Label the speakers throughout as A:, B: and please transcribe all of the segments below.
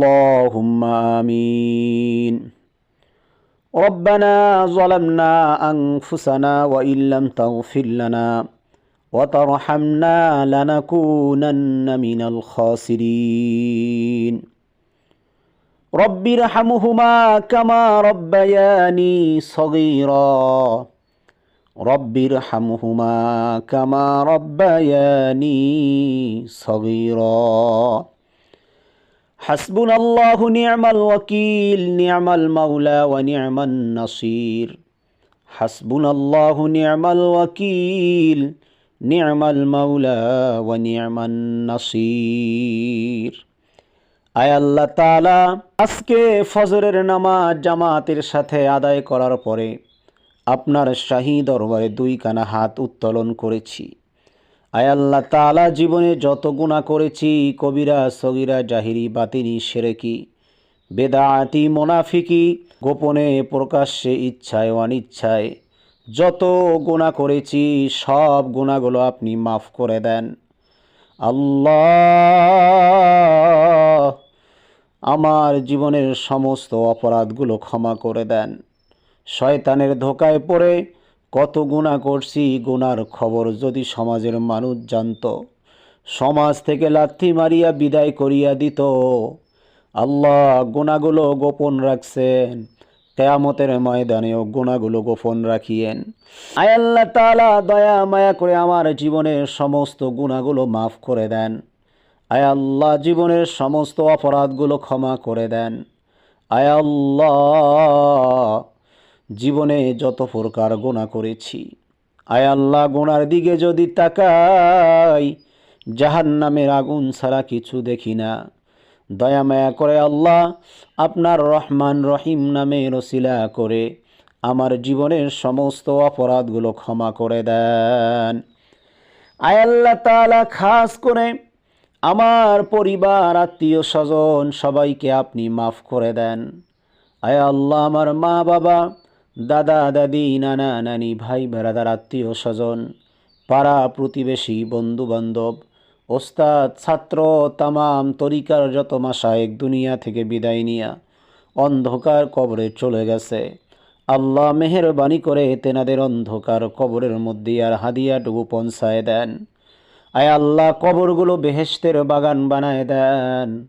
A: اللهم آمين. ربنا ظلمنا أنفسنا وإن لم تغفر لنا وترحمنا لنكونن من الخاسرين. رب ارحمهما كما ربياني صغيرا. رب ارحمهما كما ربياني صغيرا. হাসবুন আল্লাহ নিয়ামাল ওয়াকিল, নিয়ামাল মাউলা ওয়া নিয়ামান নাসির। হাসবুন আল্লাহ নিয়ামাল ওয়াকিল, নিয়ামাল মাউলা ওয়া নিয়ামান নাসির। আয় আল্লাহ তাআলা, আজকে ফজরের নামাজ জামাতের সাথে আদায় করার পরে আপনার শাহী দরবারে দুই কানা হাত উত্তোলন করেছি। আয় আল্লাহ তাআলা জীবনে যত গুণা করেছি, কবিরা, সগিরা, জাহিরি, বাতিনি, সেরেকি বেদাতি মোনাফিকি, গোপনে প্রকাশ্যে ইচ্ছায়, অনিচ্ছায় যত গুণা করেছি, সব গুণাগুলো আপনি মাফ করে দেন। আল্লাহ আমার জীবনের সমস্ত অপরাধগুলো ক্ষমা করে দেন। শয়তানের ধোকায় পড়ে কত গুণা করছি গুনার খবর যদি সমাজের মানুষ জানত। সমাজ থেকে লাথি মারিয়া বিদায় করিয়া দিত। আল্লাহ গুণাগুলো গোপন রাখছেন। কেয়ামতের ময়দানেও গুণাগুলো গোপন রাখিয়েন। আয় আল্লাহ তালা দয়া, মায়া করে আমার জীবনের সমস্ত গুণাগুলো মাফ করে দেন। আয় আল্লাহ, জীবনের সমস্ত অপরাধগুলো ক্ষমা করে দেন। আয় আল্লাহ জীবনে যত প্রকার গোনা করেছি। আয় আল্লাহ, গোনার দিকে যদি তাকাই জাহান নামের আগুন ছাড়া কিছু দেখি না। দয়া মায়া করে আল্লাহ, আপনার রহমান রহিম নামে রসিলা করে আমার জীবনের সমস্ত অপরাধগুলো ক্ষমা করে দেন। আয় আল্লাহ তালা খাস করে আমার পরিবার, আত্মীয় স্বজন সবাইকে আপনি মাফ করে দেন। আয় আল্লাহ, আমার মা বাবা দাদা, দাদি, নানা, নানি, ভাই বেড়াদার আত্মীয় স্বজন, পাড়া প্রতিবেশী বন্ধু বান্ধব ওস্তাদ, ছাত্র, তামাম, তরিকার যত মাসায়েক দুনিয়া থেকে বিদায় নিয়া অন্ধকার কবরে চলে গেছে। আল্লাহ মেহরবানি করে তেনাদের অন্ধকার কবরের মধ্যে আর হাদিয়াটুকু পৌঁছায় দেন। আয় আল্লাহ, কবরগুলো বেহেস্তের বাগান বানায় দেন।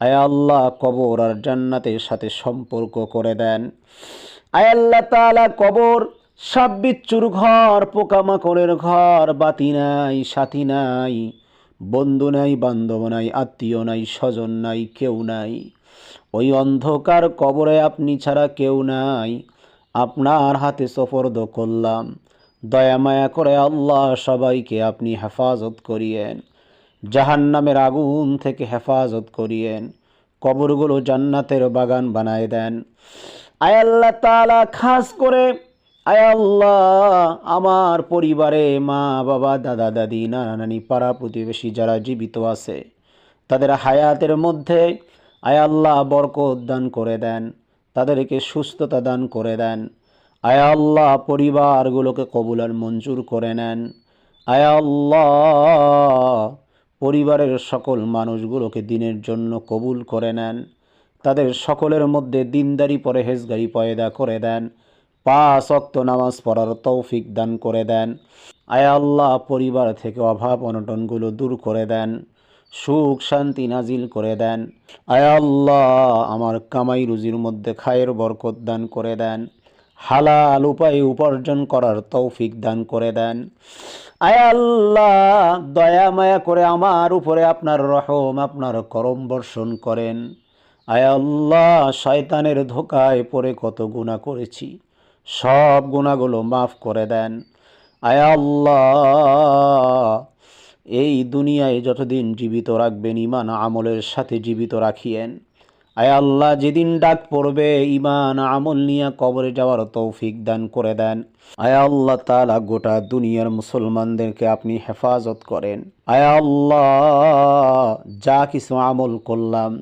A: আয় আল্লাহ, কবর আর জান্নাতের সাথে সম্পর্ক করে দেন। আয় আল্লাহ তালা কবর সাপ ঘর, পোকামাকড়ের ঘর, বাতি নাই, সাথী নাই, বন্ধু নাই, বান্ধব নাই, আত্মীয় নাই, স্বজন নাই, কেউ নাই। ওই অন্ধকার কবরে আপনি ছাড়া কেউ নাই। আপনার হাতে সফরদ করলাম। দয়া মায়া করে আল্লাহ সবাইকে আপনি হেফাজত করিয়েন। জাহান নামের আগুন থেকে হেফাজত করিয়েন। কবরগুলো জান্নাতের বাগান বানায় দেন। আয় আল্লাহ তালা খাস করে। আয় আল্লাহ, আমার পরিবারে মা, বাবা, দাদা, দাদি, নানা, নানি, পাড়া প্রতিবেশী যারা জীবিত আছে, তাদের হায়াতের মধ্যে আয় আল্লাহ বরকত দান করে দেন, তাদেরকে সুস্থতা দান করে দেন। আয় আল্লাহ, পরিবারগুলোকে কবুলার মঞ্জুর করে নেন। আয় আল্লাহ, পরিবারের সকল মানুষগুলোকে দিনের জন্য কবুল করে নেন। তাদের সকলের মধ্যে দিনদারি পরে হেজগারি পয়দা করে দেন। পাঁচ অক্ত নামাজ পড়ার তৌফিক দান করে দেন। আয় আল্লাহ পরিবার থেকে অভাব অনটনগুলো দূর করে দেন। সুখ শান্তি নাজিল করে দেন। আয় আল্লাহ আমার কামাই রুজির মধ্যে খায়ের বরকত দান করে দেন। হালাল উপায়ে উপার্জন করার তৌফিক দান করে দেন। আয় আল্লাহ দয়া মায়া করে আমার উপরে আপনার রহম, আপনার করম বর্ষণ করেন। আয় আল্লাহ, শয়তানের ধোকায় পড়ে কত গুণা করেছি। সব গুণাগুলো মাফ করে দেন। আয় আল্লাহ, এই দুনিয়ায় যতদিন জীবিত রাখবেন ইমান আমলের সাথে জীবিত রাখিয়েন। আয় আল্লাহ, যেদিন ডাক পড়বে ইমান আমল নিয়ে কবরে যাওয়ার তৌফিক দান করে দেন। আয় আল্লাহ তালা গোটা দুনিয়ার মুসলমানদেরকে আপনি হেফাজত করেন। আয় আল্লাহ, যা কিছু আমল করলাম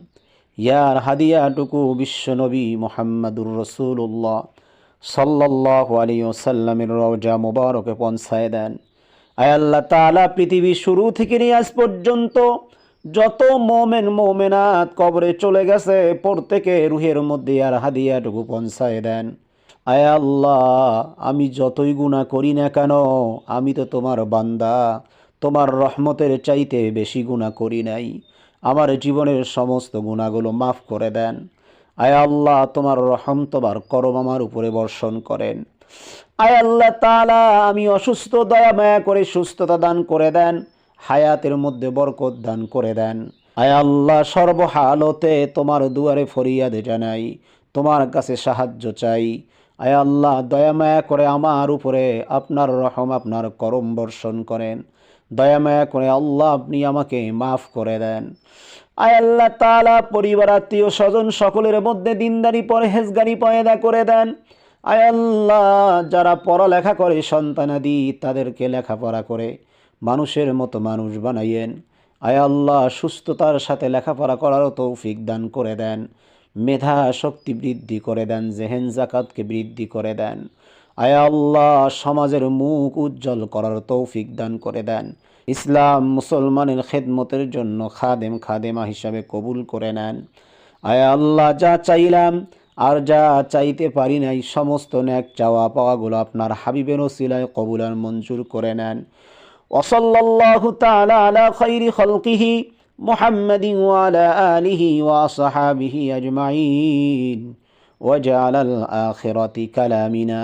A: ইয়ার হাদিয়াটুকু বিশ্বনবী মোহাম্মদুর রসুল্লাহ সাল্লাহ আলী ওসাল্লামের রওজা মুবারকে পৌঁছায় দেন। আয় আল্লাহ তালা পৃথিবী শুরু থেকে নিয়ে আজ পর্যন্ত যত মোমেন, মোমেনাত কবরে চলে গেছে, প্রত্যেকে রুহের মধ্যে আর হাদিয়াটুকু পৌঁছায় দেন। আয় আল্লাহ, আমি যতই গুণা করি না কেন, আমি তো তোমার বান্দা, তোমার রহমতের চাইতে বেশি গুণা করি নাই। আমার জীবনের সমস্ত গুণাগুলো মাফ করে দেন। আয় আল্লাহ, তোমার রহম তোমার করম আমার উপরে বর্ষণ করেন। আয় আল্লাহ তালা আমি অসুস্থ, দয়া, মায়া করে সুস্থতা দান করে দেন। হায়াতের মধ্যে বরকত দান করে দেন। আয় আল্লাহ, সর্বহালতে তোমার দুয়ারে ফরিয়াদ জানাই, তোমার কাছে সাহায্য চাই। আয় আল্লাহ, দয়া, মায়া করে আমার উপরে আপনার রহম, আপনার করম বর্ষণ করেন। দয়া মায়া করে আল্লাহ আপনি আমাকে মাফ করে দেন। আয় আল্লাহ তালা পরিবার, আত্মীয় স্বজন সকলের মধ্যে দিনদারি, পরহেজগারি পয়দা করে দেন। আয় আল্লাহ, যারা পড়ালেখা করে সন্তানাদি তাদেরকে লেখাপড়া করে মানুষের মতো মানুষ বানাইয়েন। আয় আল্লাহ, সুস্থতার সাথে লেখাপড়া করারও তৌফিক দান করে দেন। মেধা শক্তি বৃদ্ধি করে দেন, জেহেন জাকাতকে বৃদ্ধি করে দেন। আয় আল্লাহ সমাজের মুখ উজ্জ্বল করার তৌফিক দান করে দেন ইসলাম মুসলমানের খেদমতের জন্য খাদেম খাদেমা হিসাবে কবুল করে নেন আয় আল্লাহ যা চাইলাম আর যা চাইতে পারি নাই সমস্ত ন্যাক চাওয়া পাওয়াগুলো আপনার হাবিবের ওসিলায় কবুল আর মঞ্জুর করে নেন وصلى الله تعالى على خير خلقه محمد وعلى آله وصحابه أجمعين وجعل الآخرة كلامنا